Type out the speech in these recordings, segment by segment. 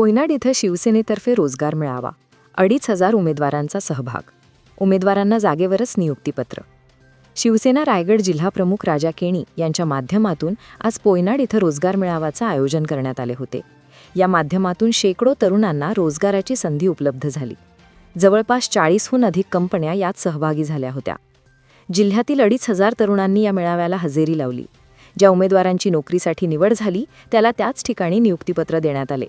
पोयनाड इथं शिवसेनेतर्फे रोजगार मिळावा. अडीच हजार उमेदवारांचा सहभाग. उमेदवारांना जागेवरच नियुक्तीपत्र. शिवसेना रायगड जिल्हाप्रमुख राजा केणी यांच्या माध्यमातून आज पोयनाड इथं रोजगार मिळावाचं आयोजन करण्यात आले होते. या माध्यमातून शेकडो तरुणांना रोजगाराची संधी उपलब्ध झाली. जवळपास चाळीसहून अधिक कंपन्या यात सहभागी झाल्या होत्या. जिल्ह्यातील अडीच हजार तरुणांनी या मेळाव्याला हजेरी लावली. ज्या उमेदवारांची नोकरीसाठी निवड झाली त्याला त्याच ठिकाणी नियुक्तीपत्र देण्यात आले.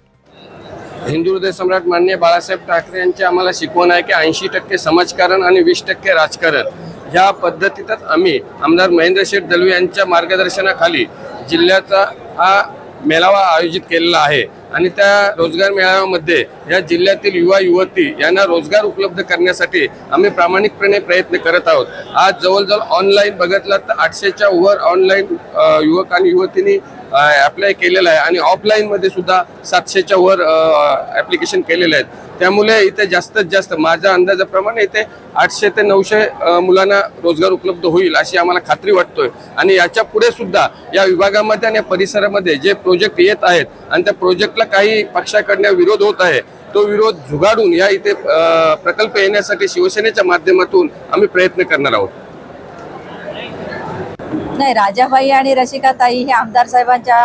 हिंदू हृदय सम्राट मान्य बाळासाहेब ठाकरे यांची आम्हाला शिकवण आहे की ऐंशी टक्के समाजकारण आणि वीस टक्के राजकारण. ह्या पद्धतीतच आम्ही आमदार महेंद्र शेठ दलवी यांच्या मार्गदर्शनाखाली जिल्ह्याचा हा मेळावा आयोजित केलेला आहे आणि त्या रोजगार मेळाव्यामध्ये या जिल्ह्यातील युवा युवती यांना रोजगार उपलब्ध करण्यासाठी आम्ही प्रामाणिकपणे प्रयत्न करत आहोत. आज जवळजवळ ऑनलाईन बघितलं तर आठशेच्या वर ऑनलाईन युवक आणि युवतींनी अप्लाय केलेलं आहे. आणि ऑफलाईनमध्ये सुद्धा सातशेच्या वर ॲप्लिकेशन केलेले आहेत. त्यामुळे इथे जास्तीत जास्त माझ्या अंदाजाप्रमाणे इथे आठशे ते नऊशे मुलांना रोजगार उपलब्ध होईल अशी आम्हाला खात्री वाटतोय. आणि याच्यापुढे सुद्धा या विभागामध्ये आणि या परिसरामध्ये जे प्रोजेक्ट येत आहेत आणि त्या प्रोजेक्टला काही पक्षाकडनं विरोध होत आहे तो विरोध झुगाडून या इथे प्रकल्प येण्यासाठी शिवसेनेच्या माध्यमातून आम्ही प्रयत्न करणार आहोत. नाही राजाबाई आणि रसिकाताई हे आमदार साहेबांच्या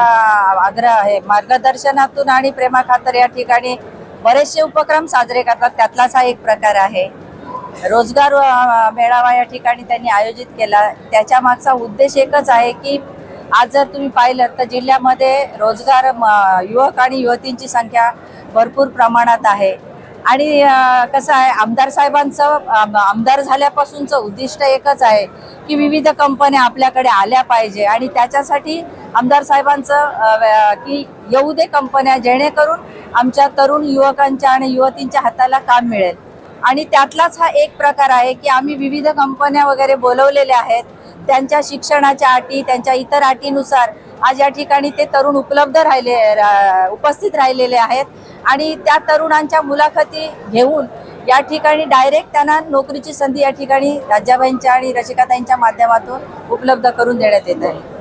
आग्रह आहे. मार्गदर्शनातून आणि प्रेमाखातर या ठिकाणी बरेचसे उपक्रम साजरे करतात. त्यातलाच हा एक प्रकार आहे. रोजगार मेळावा या ठिकाणी त्यांनी आयोजित केला. त्याच्या मागचा उद्देश एकच आहे की आज जर तुम्ही पाहिलं तर जिल्ह्यामध्ये रोजगार म, युवक आणि युवतींची संख्या भरपूर प्रमाणात आहे. आणि कसं आहे आमदार साहेबांचं आमदार झाल्यापासूनचं उद्दिष्ट एकच आहे की विविध कंपन्या आपल्याकडे आल्या पाहिजे. आणि त्याच्यासाठी आमदार साहेबांचं की येऊ दे कंपन्या जेणेकरून आमच्या तरुण युवकांच्या आणि युवतींच्या हाताला काम मिळेल. आणि त्यातलाच हा एक प्रकार आहे की आम्ही विविध कंपन्या वगैरे बोलवलेल्या आहेत. त्यांच्या शिक्षणाच्या अटी त्यांच्या इतर अटीनुसार आज या ठिकाणी ते तरुण उपलब्ध राहिले रा- उपस्थित राहिलेले आहेत. आणि त्या तरुणांच्या मुलाखती घेऊन या ठिकाणी डायरेक्ट त्यांना नोकरीची संधी या ठिकाणी राज्याबाईंच्या आणि रसिकाताईंच्या माध्यमातून उपलब्ध करून देण्यात येत आहे.